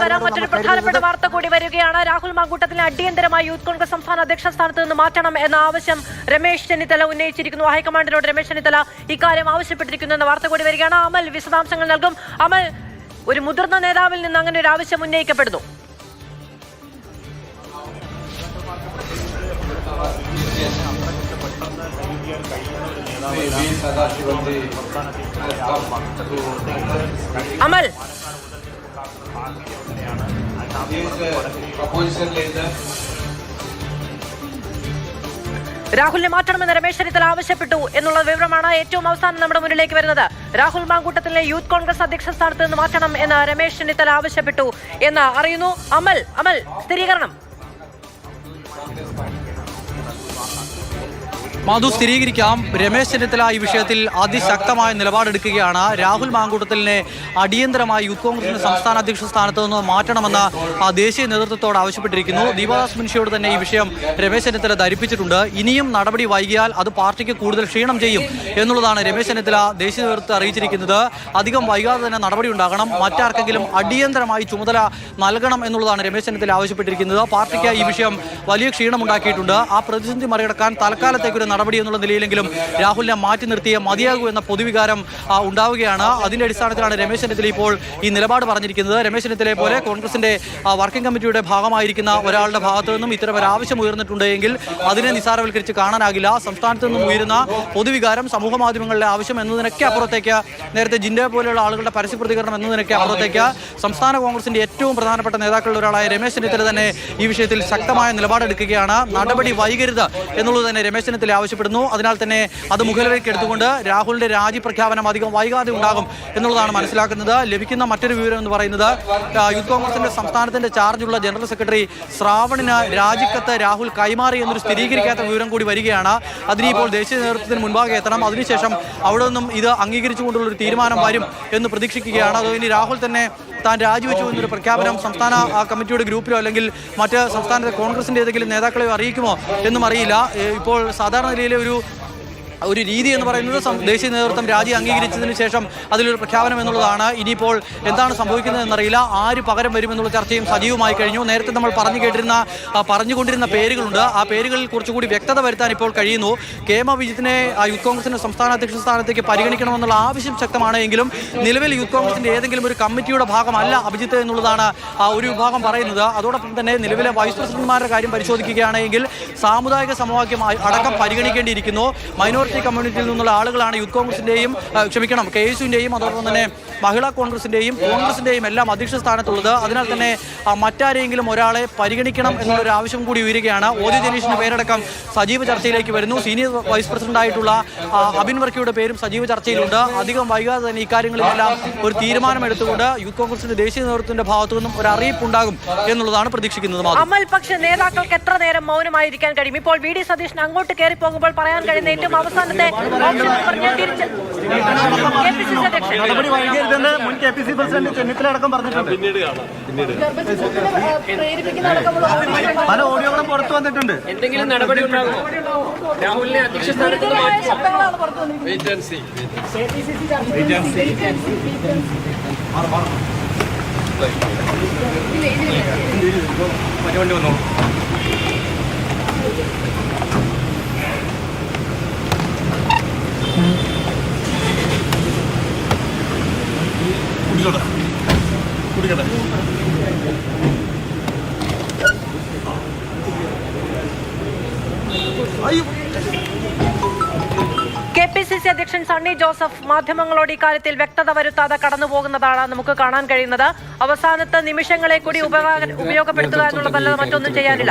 വരാൻ മറ്റൊരു പ്രധാനപ്പെട്ട വാർത്ത കൂടി വരികയാണ്. രാഹുൽ മാങ്കൂട്ടത്തിന് അടിയന്തരമായി യൂത്ത് കോൺഗ്രസ് സംസ്ഥാന അധ്യക്ഷ സ്ഥാനത്ത് നിന്ന് മാറ്റണം എന്ന ആവശ്യം രമേശ് ചെന്നിത്തല ഉന്നയിച്ചിരിക്കുന്നു. ഹൈക്കമാൻഡിനോട് രമേശ് ചെന്നിത്തല ഇക്കാര്യം ആവശ്യപ്പെട്ടിരിക്കുന്നു എന്ന വാർത്ത കൂടി വരികയാണ്. അമൽ വിശദാംശങ്ങൾ നൽകും. അമൽ ഒരു മുതിർന്ന നേതാവിൽ നിന്ന് അങ്ങനെ ഒരു ആവശ്യം ഉന്നയിക്കപ്പെടുന്നു. അമൽ. രാഹുലിനെ മാറ്റണമെന്ന് രമേശ് ചെന്നിത്തല ആവശ്യപ്പെട്ടു എന്നുള്ള വിവരമാണ് ഏറ്റവും അവസാനം നമ്മുടെ മുന്നിലേക്ക് വരുന്നത്. രാഹുൽ മാങ്കൂട്ടത്തിലെ യൂത്ത് കോൺഗ്രസ് അധ്യക്ഷ സ്ഥാനത്ത് നിന്ന് മാറ്റണം എന്ന് രമേശ് ചെന്നിത്തല ആവശ്യപ്പെട്ടു എന്ന് അറിയുന്നു. അമൽ അമൽ സ്ഥിരീകരണം. മാധു സ്ഥിരീകരിക്കാം. രമേശ് ചെന്നിത്തല ഈ വിഷയത്തിൽ അതിശക്തമായ നിലപാടെടുക്കുകയാണ്. രാഹുൽ മാങ്കൂട്ടത്തിലിനെ അടിയന്തരമായി യൂത്ത് കോൺഗ്രസിന്റെ സംസ്ഥാന അധ്യക്ഷ സ്ഥാനത്ത് നിന്ന് മാറ്റണമെന്ന് ദേശീയ നേതൃത്വത്തോട് ആവശ്യപ്പെട്ടിരിക്കുന്നു. ദീപദാസ് മുൻഷിയോട് തന്നെ ഈ വിഷയം രമേശ് ചെന്നിത്തല ധരിപ്പിച്ചിട്ടുണ്ട്. ഇനിയും നടപടി വൈകിയാൽ അത് പാർട്ടിക്ക് കൂടുതൽ ക്ഷീണം ചെയ്യും എന്നുള്ളതാണ് രമേശ് ചെന്നിത്തല ദേശീയ നേതൃത്വം അറിയിച്ചിരിക്കുന്നത്. അധികം വൈകാതെ തന്നെ നടപടി ഉണ്ടാകണം. മറ്റാർക്കെങ്കിലും അടിയന്തരമായി ചുമതല നൽകണം എന്നുള്ളതാണ് രമേശ് ചെന്നിത്തല ആവശ്യപ്പെട്ടിരിക്കുന്നത്. പാർട്ടിക്ക് ഈ വിഷയം വലിയ ക്ഷീണമുണ്ടാക്കിയിട്ടുണ്ട്. ആ പ്രതിസന്ധി മറികടക്കാൻ തൽക്കാലത്തേക്കൊരു നടപടി എന്നുള്ള നിലയിലെങ്കിലും രാഹുലിനെ മാറ്റി നിർത്തിയ മതിയാകൂ എന്ന പൊതുവികാരം ഉണ്ടാവുകയാണ്. അതിന്റെ അടിസ്ഥാനത്തിലാണ് രമേശ് ചെന്നിത്തല ഇപ്പോൾ ഈ നിലപാട് പറഞ്ഞിരിക്കുന്നത്. രമേശ് ചെന്നിത്തലയെ പോലെ കോൺഗ്രസിന്റെ വർക്കിംഗ് കമ്മിറ്റിയുടെ ഭാഗമായിരിക്കുന്ന ഒരാളുടെ ഭാഗത്തു നിന്നും ഇത്തരം ഒരു ആവശ്യം ഉയർന്നിട്ടുണ്ട് എങ്കിൽ അതിനെ നിസാരവൽക്കരിച്ച് കാണാനാകില്ല. സംസ്ഥാനത്ത് നിന്നും ഉയരുന്ന പൊതുവികാരം സമൂഹ മാധ്യമങ്ങളിലെ ആവശ്യം എന്നതിനൊക്കെ അപ്പുറത്തേക്ക് നേരത്തെ ജിൻഡെ പോലെയുള്ള ആളുകളുടെ പരസ്യ പ്രതികരണം എന്നതിനൊക്കെ അപ്പുറത്തേക്ക് സംസ്ഥാന കോൺഗ്രസിന്റെ ഏറ്റവും പ്രധാനപ്പെട്ട നേതാക്കളിൽ ഒരാളായ രമേശ് ചെന്നിത്തല തന്നെ ഈ വിഷയത്തിൽ ശക്തമായ നിലപാടെടുക്കുകയാണ്. നടപടി വൈകരുത് എന്നുള്ളത് തന്നെ രമേശ് ചെന്നിത്തല ആവശ്യപ്പെടുന്നു. അതിനാൽ തന്നെ അത് മുഖവിലേക്ക് എടുത്തുകൊണ്ട് രാഹുലിന്റെ രാജി പ്രഖ്യാപനം അധികം വൈകാതെ ഉണ്ടാകും എന്നുള്ളതാണ് മനസ്സിലാക്കുന്നത്. ലഭിക്കുന്ന മറ്റൊരു വിവരം എന്ന് പറയുന്നത് യൂത്ത് കോൺഗ്രസിന്റെ സംസ്ഥാനത്തിന്റെ ചാർജുള്ള ജനറൽ സെക്രട്ടറി ശ്രാവണിന് രാജിക്കത്ത് രാഹുൽ കൈമാറി എന്നൊരു സ്ഥിരീകരിക്കാത്ത വിവരം കൂടി വരികയാണ്. അതിനിപ്പോൾ ദേശീയ നേതൃത്വത്തിന് മുൻപാകെ എത്തണം. അതിനുശേഷം അവിടെ നിന്നും ഇത് അംഗീകരിച്ചുകൊണ്ടുള്ള ഒരു തീരുമാനം വരും എന്ന് പ്രതീക്ഷിക്കുകയാണ്. അതോ ഇനി രാഹുൽ തന്നെ താൻ രാജിവെച്ചു എന്നൊരു പ്രഖ്യാപനം സംസ്ഥാന കമ്മിറ്റിയുടെ ഗ്രൂപ്പിലോ അല്ലെങ്കിൽ മറ്റ് സംസ്ഥാനത്തെ കോൺഗ്രസിന്റെ ഏതെങ്കിലും നേതാക്കളെയോ അറിയിക്കുമോ എന്നും അറിയില്ല. ഇപ്പോൾ സാധാരണ നിലയിലെ ഒരു ഒരു രീതി എന്ന് പറയുന്നത് ദേശീയ നേതൃത്വം രാജി അംഗീകരിച്ചതിന് ശേഷം അതിലൊരു പ്രഖ്യാപനം എന്നുള്ളതാണ്. ഇനിയിപ്പോൾ എന്താണ് സംഭവിക്കുന്നത് എന്നറിയില്ല. ആര് പകരം വരുമെന്നുള്ള ചർച്ചയും സജീവമായി കഴിഞ്ഞു. നേരത്തെ നമ്മൾ പറഞ്ഞു കേട്ടിരുന്ന പറഞ്ഞുകൊണ്ടിരുന്ന പേരുകളുണ്ട്. ആ പേരുകളിൽ കുറച്ചുകൂടി വ്യക്തത വരുത്താൻ ഇപ്പോൾ കഴിയുന്നു. കെ എം അഭിജിത്തിനെ യൂത്ത് കോൺഗ്രസിന്റെ സംസ്ഥാന അധ്യക്ഷ സ്ഥാനത്തേക്ക് പരിഗണിക്കണമെന്നുള്ള ആവശ്യം ശക്തമാണ് എങ്കിലും നിലവിൽ യൂത്ത് കോൺഗ്രസിന്റെ ഏതെങ്കിലും ഒരു കമ്മിറ്റിയുടെ ഭാഗമല്ല അഭിജിത്ത് എന്നുള്ളതാണ് ഒരു വിഭാഗം പറയുന്നത്. അതോടൊപ്പം തന്നെ നിലവിലെ വൈസ് പ്രസിഡന്റുമാരുടെ കാര്യം പരിശോധിക്കുകയാണെങ്കിൽ സാമുദായിക സമവാക്യം അടക്കം പരിഗണിക്കേണ്ടിയിരിക്കുന്നു. മൈനോറിറ്റി കമ്മ്യൂണിറ്റിയിൽ നിന്നുള്ള ആളുകളാണ് യൂത്ത് കോൺഗ്രസിന്റെയും ക്ഷമിക്കണം കെ എസ് യുവിന്റെയും അതോടൊപ്പം തന്നെ മഹിളാ കോൺഗ്രസിന്റെയും കോൺഗ്രസിന്റെയും എല്ലാം അധ്യക്ഷ സ്ഥാനത്തുള്ളത്. അതിനാൽ തന്നെ മറ്റാരെയെങ്കിലും ഒരാളെ പരിഗണിക്കണം എന്നുള്ളൊരു ആവശ്യം കൂടി ഉയരുകയാണ്. ഓദ്യ ജനീഷിന്റെ പേരടക്കം സജീവ ചർച്ചയിലേക്ക് വരുന്നു. സീനിയർ വൈസ് പ്രസിഡന്റ് ആയിട്ടുള്ള അബിൻ വർക്കിയുടെ പേരും സജീവ ചർച്ചയിലുണ്ട്. അധികം വൈകാതെ തന്നെ ഇക്കാര്യങ്ങളിലെല്ലാം ഒരു തീരുമാനം എടുത്തുകൊണ്ട് യൂത്ത് കോൺഗ്രസിന്റെ ദേശീയ നേതൃത്വത്തിന്റെ ഭാഗത്തു നിന്നും ഒരു അറിയിപ്പ് ഉണ്ടാകും എന്നുള്ളതാണ് പ്രതീക്ഷിക്കുന്നത് അമൽ നേതാക്കൾക്ക് എത്ര നേരം മൗനമായിരിക്കാൻ കഴിയും? ഇപ്പോൾ വി ഡി സതീഷിന് അങ്ങോട്ട് കയറി പോകുമ്പോൾ പറയാൻ കഴിയുന്ന ഏറ്റവും അവസാനത്തെ ഓപ്ഷൻ എന്ന് പറഞ്ഞാൽ തിരിച്ച് കെ പി സി സി അധ്യക്ഷൻ നടപടി വൈകരുതെന്ന് മുൻ K P C president Chennithala അടക്കം പറഞ്ഞിട്ടുണ്ട് പല ഓഡിയോകളും പുറത്തു വന്നിട്ടുണ്ട് എന്തെങ്കിലും നടപടി ഉണ്ടാകുമോ രാഹുലിനെ അധ്യക്ഷ സ്ഥാനത്ത് മാറ്റുമോ കെ പി സി സി അധ്യക്ഷൻ സണ്ണി ജോസഫ് മാധ്യമങ്ങളോട് ഇക്കാര്യത്തിൽ വ്യക്തത വരുത്താതെ കടന്നുപോകുന്നതാണ് നമുക്ക് കാണാൻ കഴിയുന്നത്. അവസാനത്തെ നിമിഷങ്ങളെ കൂടി ഉപയോഗപ്പെടുത്തുക എന്നുള്ളതല്ലാതെ മറ്റൊന്നും ചെയ്യാനില്ല.